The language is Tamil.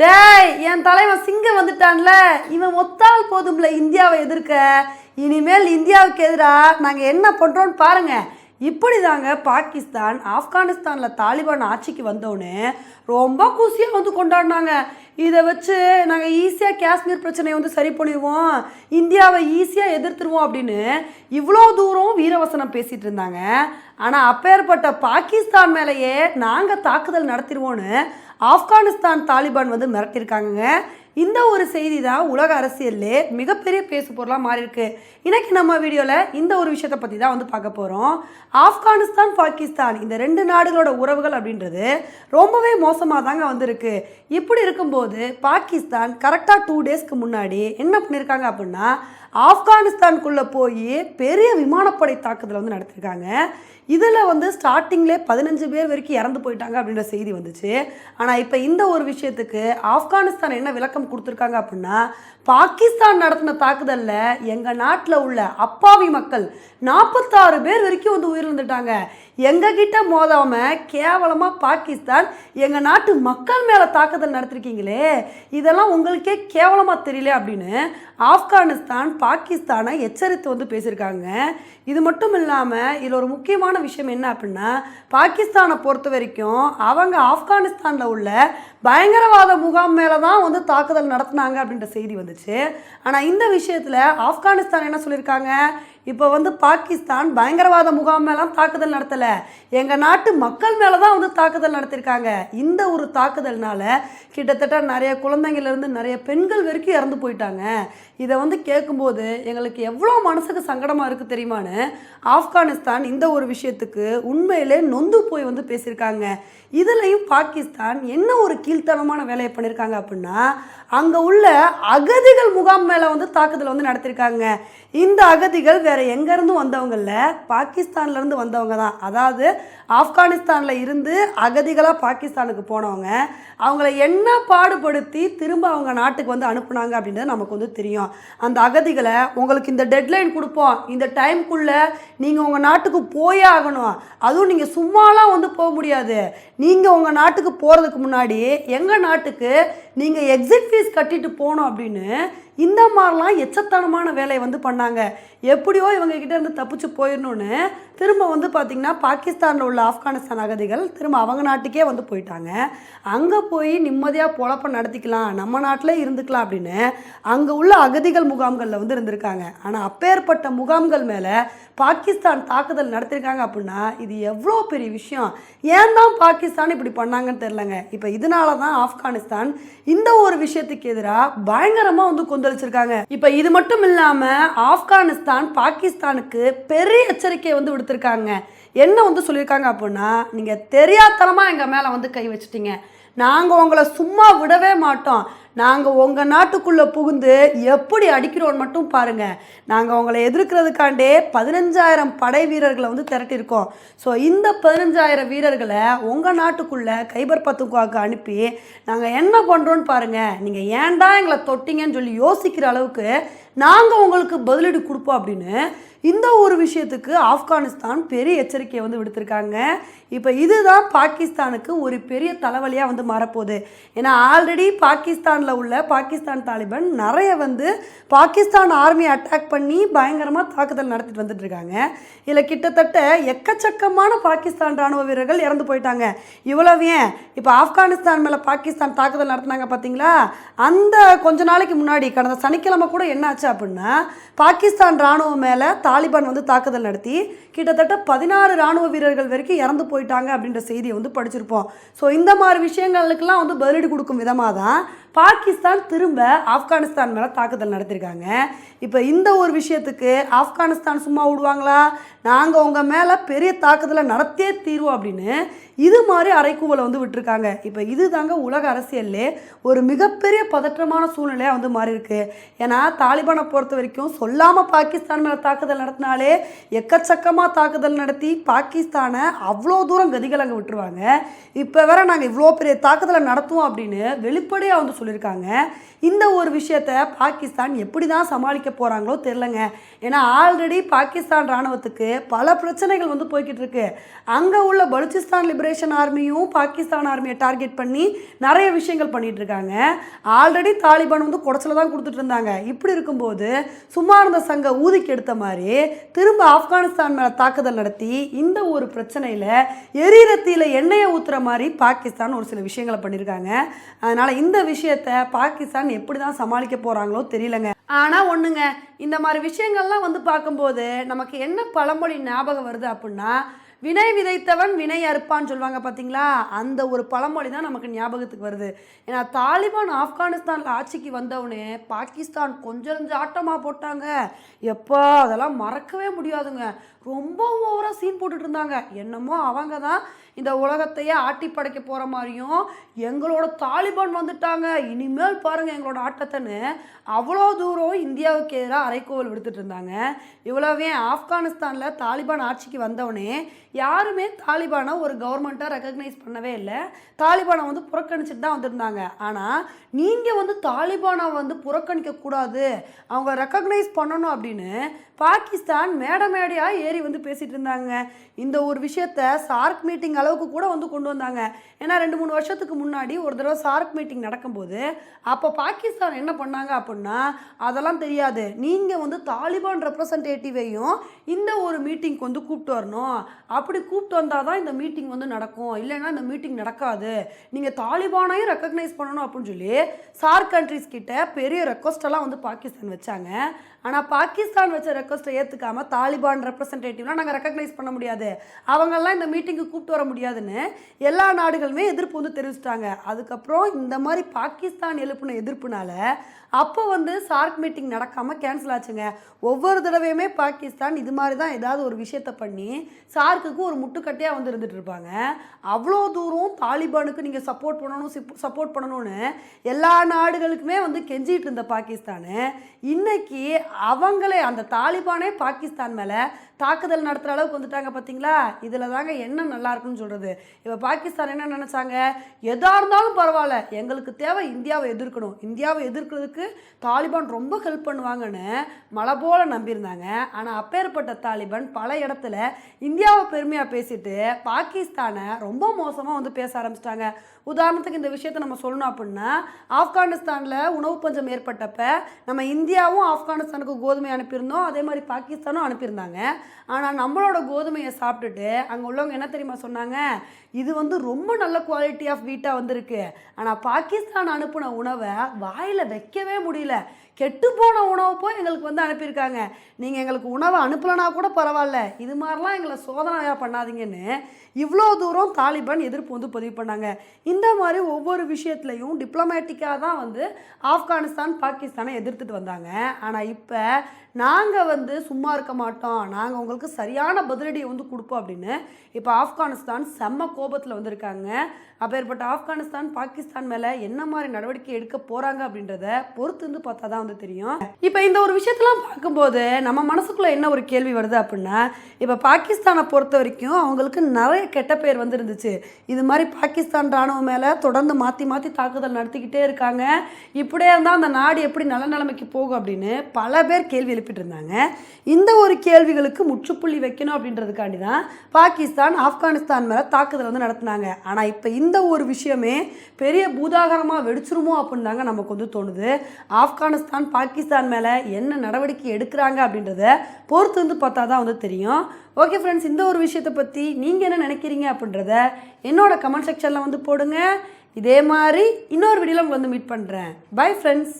டேய் என் தலைவன் சிங்கம் வந்துட்டான்ல. இவன் ஒத்தால் போதும்ல இந்தியாவை எதிர்க்க. இனிமேல் இந்தியாவுக்கு எதிராக நாங்கள் என்ன பண்ணுறோன்னு பாருங்கள் இப்படி தாங்க பாகிஸ்தான் ஆப்கானிஸ்தானில் தாலிபான் ஆட்சிக்கு வந்தோடனே ரொம்ப குசியாக வந்து கொண்டாடினாங்க. இதை வச்சு நாங்கள் ஈஸியாக காஷ்மீர் பிரச்சனையை வந்து சரி பண்ணிடுவோம். இந்தியாவை ஈஸியாக எதிர்த்துருவோம் அப்படின்னு இவ்வளோ தூரம் வீரவசனம் பேசிகிட்டு இருந்தாங்க. ஆனால் அப்பேற்பட்ட பாகிஸ்தான் மேலேயே நாங்கள் தாக்குதல் நடத்திடுவோன்னு ஆப்கானிஸ்தான் தாலிபான் வந்து மிரட்டியிருக்காங்க இந்த ஒரு செய்தி தான் உலக அரசியல்லே மிகப்பெரிய பேசு பொருளாக மாறியிருக்கு. இன்னைக்கு நம்ம வீடியோவில் இந்த ஒரு விஷயத்தை பற்றி தான் வந்து பார்க்க போகிறோம் ஆப்கானிஸ்தான் பாகிஸ்தான் இந்த ரெண்டு நாடுகளோட உறவுகள் அப்படின்றது ரொம்பவே மோசமாக தாங்க வந்திருக்கு. இப்படி இருக்கும்போது பாகிஸ்தான் கரெக்டாக டூ டேஸ்க்கு முன்னாடி என்ன பண்ணியிருக்காங்க அப்படின்னா ஆப்கானிஸ்தானுக்குள்ளே போய் பெரிய விமானப்படை தாக்குதலை வந்து நடத்திருக்காங்க. இதில் வந்து ஸ்டார்டிங்லே பதினஞ்சு பேர் வரைக்கும் இறந்து போயிட்டாங்க அப்படின்ற செய்தி வந்துச்சு. ஆனால் இப்போ இந்த ஒரு விஷயத்துக்கு ஆப்கானிஸ்தான் என்ன விளக்கம் கொடுத்துருக்காங்க அப்படின்னா பாகிஸ்தான் நடத்தின தாக்குதலில் எங்கள் நாட்டில் உள்ள அப்பாவி மக்கள் நாற்பத்தாறு பேர் வரைக்கும் வந்து உயிரிழந்துட்டாங்க. எங்ககிட்ட மோதாமல் கேவலமாக பாகிஸ்தான் எங்கள் நாட்டு மக்கள் மேலே தாக்குதல் நடத்திருக்கீங்களே இதெல்லாம் உங்களுக்கே கேவலமாக தெரியல அப்படின்னு ஆப்கானிஸ்தான் பாகிஸ்தானை எச்சரித்து வந்து பேசியிருக்காங்க. இது மட்டும் இல்லாமல் இதில் ஒரு முக்கியமான விஷயம் என்ன அப்படின்னா பாகிஸ்தானை பொறுத்த வரைக்கும் அவங்க ஆப்கானிஸ்தானில் உள்ள பயங்கரவாத முகாம் மேலே தான் வந்து தாக்குதல் நடத்தினாங்க அப்படின்ற செய்தி வந்துச்சு. ஆனால் இந்த விஷயத்தில் ஆப்கானிஸ்தான் என்ன சொல்லியிருக்காங்க? இப்போ வந்து பாகிஸ்தான் பயங்கரவாத முகாம் மேலாம் தாக்குதல் நடத்தலை. எங்கள் நாட்டு மக்கள் மேலே தான் வந்து தாக்குதல் நடத்தியிருக்காங்க இந்த ஒரு தாக்குதல்னால கிட்டத்தட்ட நிறைய குழந்தைங்கள்லேருந்து நிறைய பெண்கள் வரைக்கும் இறந்து போயிட்டாங்க. இதை வந்து கேட்கும்போது எங்களுக்கு எவ்வளோ மனசுக்கு சங்கடமாக இருக்குது தெரியுமான்னு ஆப்கானிஸ்தான் இந்த ஒரு விஷயத்துக்கு உண்மையிலே நொந்து போய் வந்து பேசியிருக்காங்க. இதுலேயும் பாகிஸ்தான் என்ன ஒரு கீழ்த்தனமான வேலையை பண்ணியிருக்காங்க அப்படின்னா அங்கே உள்ள அகதிகள் முகாம் மேலே வந்து தாக்குதல் வந்து நடத்தியிருக்காங்க. இந்த அகதிகள் வேற எங்கேருந்து இல்லை பாகிஸ்தான்லேருந்து வந்தவங்க தான். அதாவது ஆப்கானிஸ்தானில் இருந்து அகதிகளாக பாகிஸ்தானுக்கு போனவங்க அவங்கள என்ன பாடுபடுத்தி திரும்ப அவங்க நாட்டுக்கு வந்து அனுப்புனாங்க அப்படின்றது நமக்கு வந்து தெரியும். அந்த அகதிகளை உங்களுக்கு இந்த டெட்லைன் கொடுப்போம். இந்த டைம்குள்ளே நீங்கள் உங்கள் நாட்டுக்கு போயே ஆகணும். அதுவும் நீங்கள் சும்மாலாம் வந்து போக முடியாது. நீங்கள் உங்கள் நாட்டுக்கு போகிறதுக்கு முன்னாடி எங்கள் நாட்டுக்கு நீங்கள் எக்ஸிட் ஃபீஸ் கட்டிட்டு போகணும் அப்படின்னு இந்த மாதிரிலாம் எச்சத்தனமான வேலையை வந்து பண்ணாங்க. எப்படியோ இவங்ககிட்ட இருந்து தப்பிச்சு போயிடணும்னு திரும்ப வந்து பார்த்திங்கன்னா பாகிஸ்தானில் உள்ள ஆப்கானிஸ்தான் அகதிகள் திரும்ப அவங்க நாட்டுக்கே வந்து போயிட்டாங்க. அங்கே போய் நிம்மதியாக பொழப்ப நடத்திக்கலாம் நம்ம நாட்டிலே இருந்துக்கலாம் அப்படின்னு அங்கே உள்ள அகதிகள் முகாம்களில் வந்து இருந்திருக்காங்க. ஆனால் அப்பேற்பட்ட முகாம்கள் மேலே பாகிஸ்தான் தாக்குதல் நடத்திருக்காங்க அப்படின்னா இது எவ்வளோ பெரிய விஷயம்? ஏன் தான் பாகிஸ்தான் இப்படி பண்ணாங்கன்னு தெரிலங்க இப்போ இதனால தான் ஆப்கானிஸ்தான் இந்த ஒரு விஷயத்துக்கு எதிராக பயங்கரமாக வந்து கொந்தளிச்சிருக்காங்க. இப்போ இது மட்டும் இல்லாமல் ஆப்கானிஸ்தான் பாகிஸ்தானுக்கு பெரிய எச்சரிக்கையை வந்து விடுத்திருக்காங்க. என்ன வந்து சொல்லியிருக்காங்க அப்படின்னா நீங்கள் தெரியாத்தனமாக எங்கள் மேலே வந்து கை வச்சிட்டீங்க. நாங்கள் உங்களை சும்மா விடவே மாட்டோம். நாங்கள் உங்கள் நாட்டுக்குள்ளே புகுந்து எப்படி அடிக்கிறோன்னு மட்டும் பாருங்கள் நாங்கள் உங்களை எதிர்க்கிறதுக்காண்டே பதினஞ்சாயிரம் படை வீரர்களை வந்து திரட்டியிருக்கோம். ஸோ இந்த பதினஞ்சாயிரம் வீரர்களை உங்கள் நாட்டுக்குள்ளே கைபர் பத்துக்குவாக்கு அனுப்பி நாங்கள் என்ன பண்ணுறோன்னு பாருங்கள் நீங்கள் ஏன்டா எங்களை தொட்டிங்கன்னு சொல்லி யோசிக்கிற அளவுக்கு நாங்கள் உங்களுக்கு பதிலடி கொடுப்போம் அப்படின்னு இந்த ஒரு விஷயத்துக்கு ஆப்கானிஸ்தான் பெரிய எச்சரிக்கையை வந்து விடுத்திருக்காங்க. இப்போ இதுதான் பாகிஸ்தானுக்கு ஒரு பெரிய தலைவலியாக வந்து மாறப்போகுது. ஏன்னா ஆல்ரெடி பாகிஸ்தானில் உள்ள பாகிஸ்தான் தாலிபான் நிறைய வந்து பாகிஸ்தான் ஆர்மியை அட்டாக் பண்ணி பயங்கரமாக தாக்குதல் நடத்திட்டு வந்துட்டு இருக்காங்க இதில் கிட்டத்தட்ட எக்கச்சக்கமான பாகிஸ்தான் ராணுவ வீரர்கள் இறந்து போயிட்டாங்க. இவ்வளவு ஏன்? இப்போ ஆப்கானிஸ்தான் மேலே பாகிஸ்தான் தாக்குதல் நடத்தினாங்க பார்த்தீங்களா அந்த கொஞ்ச நாளைக்கு முன்னாடி கடந்த சனிக்கிழமை கூட என்னாச்சு? ஆச்சு அப்படின்னா பாகிஸ்தான் ராணுவம் மேலே தாலிபான் வந்து தாக்குதல் நடத்தி கிட்டத்தட்ட பதினாறு ராணுவ வீரர்கள் வரைக்கும் இறந்து போயிட்டாங்க அப்படின்ற செய்தியை வந்து படிச்சிருப்போம். ஸோ இந்த மாதிரி விஷயங்களுக்கெல்லாம் வந்து பதிலடி கொடுக்கும் விதமாக தான் பாகிஸ்தான் திரும்ப ஆப்கானிஸ்தான் மேலே தாக்குதல் நடத்திருக்காங்க. இப்போ இந்த ஒரு விஷயத்துக்கு ஆப்கானிஸ்தான் சும்மா விடுவாங்களா? நாங்கள் உங்கள் மேலே பெரிய தாக்குதலை நடத்தே தீர்வோம் அப்படின்னு இது மாதிரி அரைக்கூவலை வந்து விட்டுருக்காங்க. இப்போ இது தாங்க உலக அரசியல்லே ஒரு மிகப்பெரிய பதற்றமான சூழ்நிலையாக வந்து மாறி இருக்கு. ஏன்னா தாலிபானை பொறுத்த வரைக்கும் சொல்லாமல் பாகிஸ்தான் மேலே தாக்குதல் நடத்தினாலே எக்கச்சக்கமாக தாக்குதல் நடத்தி பாகிஸ்தானை அவ்வளோ தூரம் கதிகள் அங்கே விட்டுருவாங்க. இப்போ வேற நாங்கள் இவ்வளோ பெரிய தாக்குதலை நடத்துவோம் அப்படின்னு வெளிப்படையாக வந்து சொல்லி சொல்லியிருக்காங்க. இந்த ஒரு விஷயத்த பாகிஸ்தான் எப்படி தான் சமாளிக்க போகிறாங்களோ தெரிலங்க ஏன்னா ஆல்ரெடி பாகிஸ்தான் இராணுவத்துக்கு பல பிரச்சனைகள் வந்து போய்கிட்டு இருக்கு. அங்கே உள்ள பலுச்சிஸ்தான் லிபரேஷன் ஆர்மியும் பாகிஸ்தான் ஆர்மியை டார்கெட் பண்ணி நிறைய விஷயங்கள் பண்ணிட்டு இருக்காங்க. ஆல்ரெடி தாலிபான் வந்து குடச்சல தான் கொடுத்துட்டு இருந்தாங்க. இப்படி இருக்கும்போது சும்மா இருந்த சங்க ஊதிக்கு எடுத்த மாதிரி திரும்ப ஆப்கானிஸ்தான் மேலே தாக்குதல் நடத்தி இந்த ஒரு பிரச்சனையில் எரிரத்தியில் எண்ணெயை ஊற்றுற மாதிரி பாகிஸ்தான் ஒரு சில விஷயங்களை பண்ணியிருக்காங்க அதனால் இந்த விஷயத்தை பாகிஸ்தான் எப்படி தான் சமாளிக்க போகிறாங்களோ தெரியலங்க. ஆனால் ஒன்றுங்க இந்த மாதிரி விஷயங்கள்லாம் வந்து பார்க்கும்போது நமக்கு என்ன பழமொழி ஞாபகம் வருது அப்படின்னா வினை விதைத்தவன் வினை அறுப்பான்னு சொல்லுவாங்க பார்த்தீங்களா அந்த ஒரு பழமொழி தான் நமக்கு ஞாபகத்துக்கு வருது. ஏன்னா தாலிபான் ஆப்கானிஸ்தானில் ஆட்சிக்கு வந்தவுடனே பாகிஸ்தான் கொஞ்சம் கொஞ்சம் ஆட்டமாக போட்டாங்க. எப்போ அதெல்லாம் மறக்கவே முடியாதுங்க. ரொம்ப ஓவராக சீன் போட்டுட்டு இருந்தாங்க. என்னமோ அவங்க தான் இந்த உலகத்தையே ஆட்டி படைக்க போகிற மாதிரியும் எங்களோட தாலிபான் வந்துட்டாங்க. இனிமேல் பாருங்கள் எங்களோட ஆட்டத்தைன்னு. அவ்வளோ தூரம் இந்தியாவுக்கு எதிராக அரைக்கோவல் விடுத்துட்டு இருந்தாங்க. இவ்வளவே ஆப்கானிஸ்தானில் தாலிபான் ஆட்சிக்கு வந்தவொடனே யாருமே தாலிபானை ஒரு கவர்மெண்ட்டாக ரெக்கக்னைஸ் பண்ணவே இல்லை. தாலிபானை வந்து புறக்கணிச்சிட்டு தான் வந்திருந்தாங்க. ஆனால் நீங்கள் வந்து தாலிபானை வந்து புறக்கணிக்க கூடாது. அவங்க ரெக்கக்னைஸ் பண்ணணும் அப்படின்னு பாகிஸ்தான் மேடை மேடையாக ஏறி வந்து பேசிகிட்டு இருந்தாங்க. இந்த ஒரு விஷயத்த சார்க் மீட்டிங் அளவுக்கு கூட வந்து கொண்டு வந்தாங்க. ஏன்னா ரெண்டு மூணு வருஷத்துக்கு முன்னாடி ஒரு தடவை சார்க் மீட்டிங் நடக்கும்போது அப்போ பாகிஸ்தான் என்ன பண்ணாங்க அப்படின்னா அதெல்லாம் தெரியாது. நீங்கள் வந்து தாலிபான் ரெப்ரசன்டேட்டிவையும் இந்த ஒரு மீட்டிங்க்கு வந்து கூப்பிட்டு வரணும். அப்படி கூப்பிட்டு வந்தால் தான் இந்த மீட்டிங் வந்து நடக்கும். இல்லைன்னா இந்த மீட்டிங் நடக்காது. நீங்கள் தாலிபானையும் ரெக்கக்னைஸ் பண்ணணும் அப்படின்னு சொல்லி சார்க் கண்ட்ரிஸ் கிட்ட பெரிய ரெக்வஸ்டெல்லாம் வந்து பாகிஸ்தான் வச்சாங்க. ஆனால் பாகிஸ்தான் வச்ச ரெக்வஸ்ட்டை ஏற்றுக்காம தாலிபான் ரெப்ரசன்டேட்டிவ்லாம் நாங்கள் ரெக்கக்னைஸ் பண்ண முடியாது. அவங்கெல்லாம் இந்த மீட்டிங்கு கூப்பிட்டு வர முடியாதுன்னு எல்லா நாடுகளுமே எதிர்ப்பு வந்து தெரிவிச்சிட்டாங்க. அதுக்கப்புறம் இந்த மாதிரி பாகிஸ்தான் எழுப்பின எதிர்ப்புனால அப்போ வந்து சார்க் மீட்டிங் நடக்காமல் கேன்சல் ஆச்சுங்க. ஒவ்வொரு தடவையுமே பாகிஸ்தான் இது மாதிரி தான் ஏதாவது ஒரு விஷயத்த பண்ணி சார்க்குக்கு ஒரு முட்டுக்கட்டையாக வந்து இருந்துட்டு இருப்பாங்க. அவ்வளோ தூரம் தாலிபானுக்கு நீங்கள் சப்போர்ட் பண்ணணும் சப்போர்ட் பண்ணணும்னு எல்லா நாடுகளுக்குமே வந்து கெஞ்சிட்டு இருந்த பாகிஸ்தானு இன்னைக்கு அவங்களே அந்த தாலி தாலிபானே பாகிஸ்தான் மேலே தாக்குதல் நடத்துகிற அளவுக்கு வந்துட்டாங்க பார்த்தீங்களா இதில் தாங்க என்ன நல்லா இருக்குன்னு சொல்கிறது இப்போ பாகிஸ்தான் என்ன நினச்சாங்க? எதாக இருந்தாலும் பரவாயில்ல. எங்களுக்கு தேவை இந்தியாவை எதிர்க்கணும். இந்தியாவை எதிர்க்கிறதுக்கு தாலிபான் ரொம்ப ஹெல்ப் பண்ணுவாங்கன்னு மலை போல் நம்பியிருந்தாங்க. ஆனால் அப்பேற்பட்ட தாலிபான் பல இடத்துல இந்தியாவை பெருமையாக பேசிட்டு பாகிஸ்தானை ரொம்ப மோசமாக வந்து பேச ஆரம்பிச்சிட்டாங்க. உதாரணத்துக்கு இந்த விஷயத்தை நம்ம சொல்லணும் அப்படின்னா ஆப்கானிஸ்தானில் உணவு பஞ்சம் ஏற்பட்டப்ப நம்ம இந்தியாவும் ஆப்கானிஸ்தானுக்கு கோதுமை அனுப்பியிருந்தோம். அதே மாதிரி பாகிஸ்தானும் அனுப்பியிருந்தாங்க. ஆனால் நம்மளோட கோதுமையை சாப்பிட்டுட்டு அங்கே உள்ளவங்க என்ன தெரியுமா சொன்னாங்க? இது வந்து ரொம்ப நல்ல குவாலிட்டி ஆஃப் வீட்டாக வந்திருக்கு. ஆனால் பாகிஸ்தான் அனுப்பின உணவை வாயில் வைக்கவே முடியல. கெட்டுப்போன உணவை போய் எங்களுக்கு வந்து அனுப்பியிருக்காங்க. நீங்கள் எங்களுக்கு உணவை அனுப்பலைனா கூட பரவாயில்ல. இது மாதிரிலாம் எங்களை சோதனையாக பண்ணாதீங்கன்னு இவ்வளோ தூரம் தாலிபான் எதிர்ப்பு வந்து பதிவு பண்ணாங்க. இந்த மாதிரி ஒவ்வொரு விஷயத்துலையும் டிப்ளமேட்டிக்காக தான் வந்து ஆப்கானிஸ்தான் பாகிஸ்தானை எதிர்த்துட்டு வந்தாங்க. ஆனால் இப்போ நாங்கள் வந்து சும்மா இருக்க மாட்டோம். நாங்கள் உங்களுக்கு சரியான பதிலடியை வந்து கொடுப்போம் அப்படின்னு இப்போ ஆப்கானிஸ்தான் செம்ம கோபத்தில் வந்திருக்காங்க. அப்பேற்பட்ட ஆப்கானிஸ்தான் பாகிஸ்தான் மேலே என்ன மாதிரி நடவடிக்கை எடுக்க போகிறாங்க அப்படின்றத பொறுத்து வந்து பார்த்தா தான் வந்து தெரியும். இப்போ இந்த ஒரு விஷயத்தெல்லாம் பார்க்கும்போது நம்ம மனசுக்குள்ளே என்ன ஒரு கேள்வி வருது அப்படின்னா இப்போ பாகிஸ்தானை பொறுத்த வரைக்கும் அவங்களுக்கு நிறைய கெட்ட பேர் வந்துருந்துச்சு. இது மாதிரி பாகிஸ்தான் ராணுவம் மேலே தொடர்ந்து மாற்றி மாற்றி தாக்குதல் நடத்திக்கிட்டே இருக்காங்க. இப்படியே இருந்தால் அந்த நாடு எப்படி நல்ல நிலைமைக்கு போகும் அப்படின்னு பல பேர் கேள்வி எழுப்பிட்டு இருந்தாங்க. இந்த ஒரு கேள்விகளுக்கு முற்றுப்புள்ளி வைக்கணும் அப்படின்றதுக்காண்டி தான் பாகிஸ்தான் ஆப்கானிஸ்தான் மேலே தாக்குதல் வந்து நடத்தினாங்க. ஆனால் இப்போ இந்த ஒரு விஷயமே பெரிய பூதாகரமாக வெடிச்சிருமோ அப்படின்னு தாங்க நமக்கு வந்து தோணுது. ஆப்கானிஸ்தான் பாகிஸ்தான் மேலே என்ன நடவடிக்கை எடுக்கிறாங்க அப்படின்றத பொறுத்து வந்து பார்த்தா தான் வந்து தெரியும். ஓகே ஃப்ரெண்ட்ஸ் இந்த ஒரு விஷயத்தை பற்றி நீங்கள் என்ன நினைக்கிறீங்க அப்படின்றத என்னோட கமெண்ட் செக்ஷனில் வந்து போடுங்க. இதே மாதிரி இன்னொரு வீடியோவில் உங்களை வந்து மீட் பண்ணுறேன் பை ஃப்ரெண்ட்ஸ்